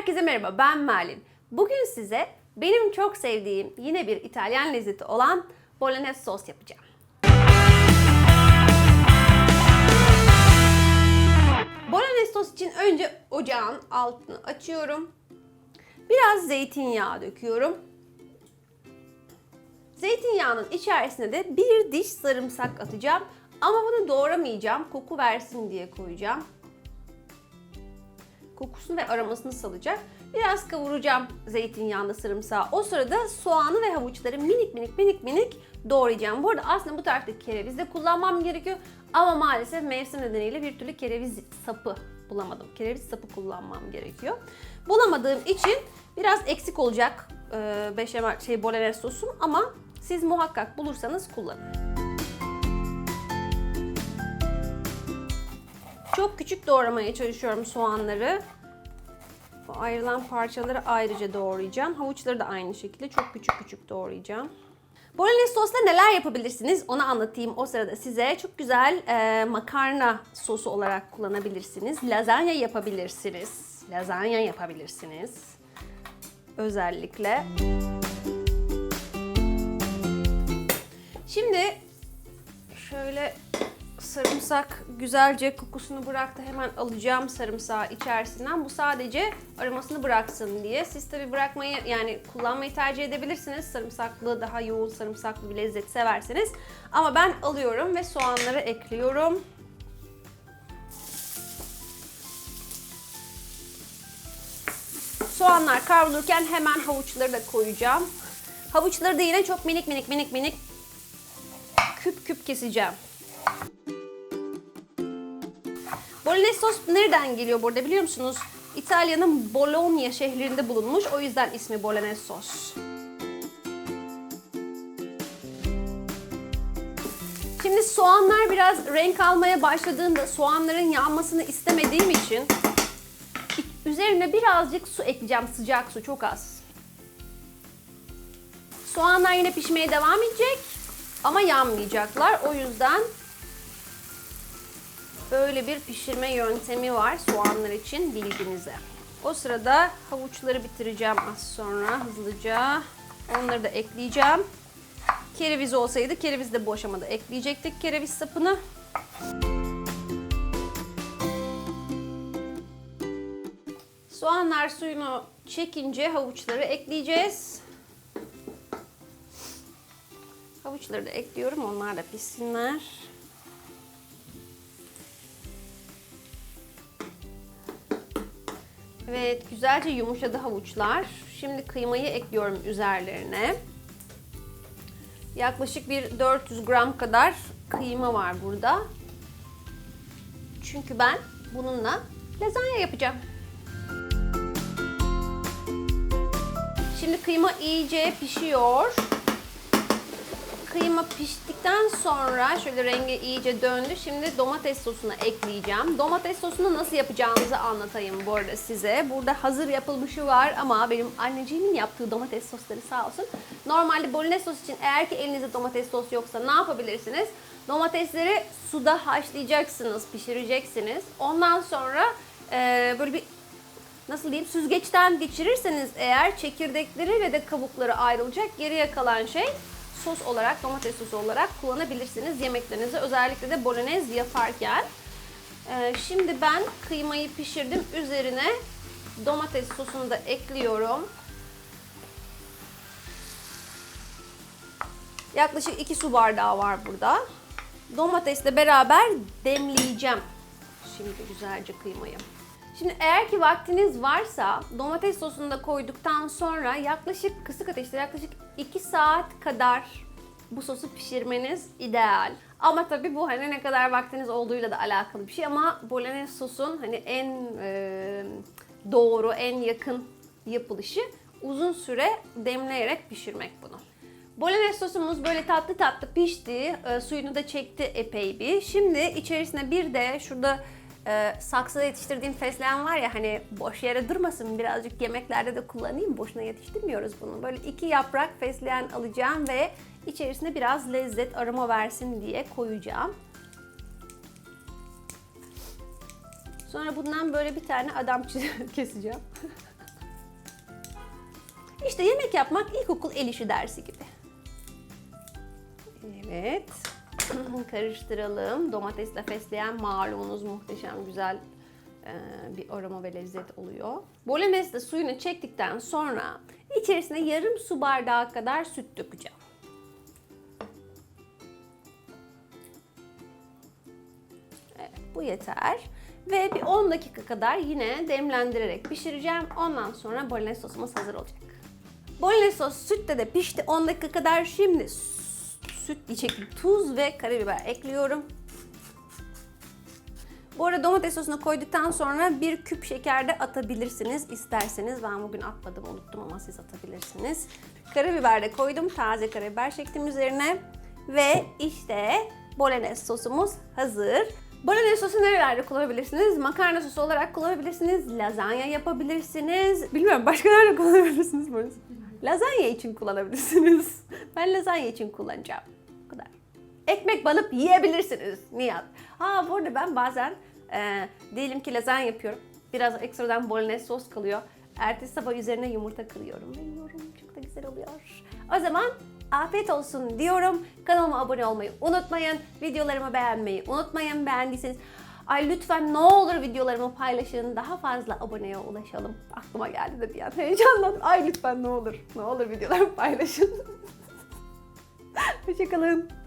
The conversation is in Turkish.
Herkese merhaba, ben Merlin. Bugün size benim çok sevdiğim yine bir İtalyan lezzeti olan bolognese sos yapacağım. Bolognese sos için önce ocağın altını açıyorum. Biraz zeytinyağı döküyorum. Zeytinyağının içerisine de bir diş sarımsak atacağım. Ama bunu doğramayacağım. Koku versin diye koyacağım kokusunu ve aromasını salacak. Biraz kavuracağım zeytinyağında sarımsağı. O sırada soğanı ve havuçları minik minik minik minik doğrayacağım. Bu arada aslında bu tarifte kereviz de kullanmam gerekiyor. Ama maalesef mevsim nedeniyle bir türlü kereviz sapı bulamadım. Kereviz sapı kullanmam gerekiyor. Bulamadığım için biraz eksik olacak e, beşamel şey bolognese sosum ama siz muhakkak bulursanız kullanın. Çok küçük doğramaya çalışıyorum soğanları. Bu ayrılan parçaları ayrıca doğrayacağım. Havuçları da aynı şekilde çok küçük küçük doğrayacağım. Bolognese sosla neler yapabilirsiniz onu anlatayım o sırada size. Çok güzel e, makarna sosu olarak kullanabilirsiniz. Lazanya yapabilirsiniz. Lazanya yapabilirsiniz. Özellikle. Şimdi şöyle sarımsak güzelce kokusunu bıraktı. Hemen alacağım sarımsağı içerisinden. Bu sadece aromasını bıraksın diye. Siz tabi bırakmayı yani kullanmayı tercih edebilirsiniz. Sarımsaklı daha yoğun sarımsaklı bir lezzet severseniz. Ama ben alıyorum ve soğanları ekliyorum. Soğanlar kavrulurken hemen havuçları da koyacağım. Havuçları da yine çok minik minik minik minik küp küp keseceğim. Bolognese sos nereden geliyor burada biliyor musunuz? İtalya'nın Bologna şehrinde bulunmuş. O yüzden ismi Bolognese sos. Şimdi soğanlar biraz renk almaya başladığında soğanların yanmasını istemediğim için üzerine birazcık su ekleyeceğim. Sıcak su çok az. Soğanlar yine pişmeye devam edecek ama yanmayacaklar. O yüzden böyle bir pişirme yöntemi var soğanlar için bilginize. O sırada havuçları bitireceğim az sonra hızlıca. Onları da ekleyeceğim. Kereviz olsaydı kereviz de bu aşamada ekleyecektik kereviz sapını. Soğanlar suyunu çekince havuçları ekleyeceğiz. Havuçları da ekliyorum. Onlar da pişsinler. Evet, güzelce yumuşadı havuçlar. Şimdi kıymayı ekliyorum üzerlerine. Yaklaşık bir 400 gram kadar kıyma var burada. Çünkü ben bununla lazanya yapacağım. Şimdi kıyma iyice pişiyor. Kıyma piştikten sonra şöyle rengi iyice döndü. Şimdi domates sosunu ekleyeceğim. Domates sosunu nasıl yapacağımızı anlatayım bu arada size. Burada hazır yapılmışı var ama benim anneciğimin yaptığı domates sosları sağ olsun. Normalde bolognese sos için eğer ki elinizde domates sos yoksa ne yapabilirsiniz? Domatesleri suda haşlayacaksınız, pişireceksiniz. Ondan sonra e, böyle bir nasıl diyeyim süzgeçten geçirirseniz eğer çekirdekleri ve de kabukları ayrılacak. Geriye kalan şey sos olarak, domates sosu olarak kullanabilirsiniz yemeklerinize. Özellikle de bolognese yaparken. Ee, şimdi ben kıymayı pişirdim. Üzerine domates sosunu da ekliyorum. Yaklaşık 2 su bardağı var burada. Domatesle beraber demleyeceğim. Şimdi güzelce kıymayı. Şimdi eğer ki vaktiniz varsa domates sosunu da koyduktan sonra yaklaşık kısık ateşte yaklaşık 2 saat kadar bu sosu pişirmeniz ideal. Ama tabii bu hani ne kadar vaktiniz olduğuyla da alakalı bir şey ama bolognese sosun hani en e, doğru, en yakın yapılışı uzun süre demleyerek pişirmek bunu. Bolognese sosumuz böyle tatlı tatlı pişti. E, suyunu da çekti epey bir. Şimdi içerisine bir de şurada e, saksıda yetiştirdiğim fesleğen var ya hani boş yere durmasın birazcık yemeklerde de kullanayım. Boşuna yetiştirmiyoruz bunu. Böyle iki yaprak fesleğen alacağım ve içerisine biraz lezzet aroma versin diye koyacağım. Sonra bundan böyle bir tane adam keseceğim. İşte yemek yapmak ilkokul el işi dersi gibi. Evet. Karıştıralım. Domatesle fesleğen malumunuz muhteşem güzel e, bir aroma ve lezzet oluyor. Bolognese de suyunu çektikten sonra içerisine yarım su bardağı kadar süt dökeceğim. Evet, bu yeter. Ve bir 10 dakika kadar yine demlendirerek pişireceğim. Ondan sonra bolognese sosumuz hazır olacak. Bolognese sos sütte de pişti 10 dakika kadar. Şimdi diyecektim. Tuz ve karabiber ekliyorum. Bu arada domates sosunu koyduktan sonra bir küp şeker de atabilirsiniz isterseniz. Ben bugün atmadım unuttum ama siz atabilirsiniz. Karabiber de koydum. Taze karabiber çektim üzerine. Ve işte bolognese sosumuz hazır. Bolognese sosu nerelerde kullanabilirsiniz? Makarna sosu olarak kullanabilirsiniz. Lazanya yapabilirsiniz. Bilmiyorum başka nerede kullanabilirsiniz bunu? Lazanya için kullanabilirsiniz. Ben lazanya için kullanacağım. Ekmek banıp yiyebilirsiniz Nihat. Ha bu arada ben bazen e, diyelim ki lazanya yapıyorum. Biraz ekstradan bolognese sos kalıyor. Ertesi sabah üzerine yumurta kırıyorum ve yiyorum. Çok da güzel oluyor. O zaman afiyet olsun diyorum. Kanalıma abone olmayı unutmayın. Videolarımı beğenmeyi unutmayın. Beğendiyseniz Ay lütfen ne olur videolarımı paylaşın. Daha fazla aboneye ulaşalım. Aklıma geldi de bir an heyecanlandım. Ay lütfen ne olur. Ne olur videolarımı paylaşın. Hoşçakalın.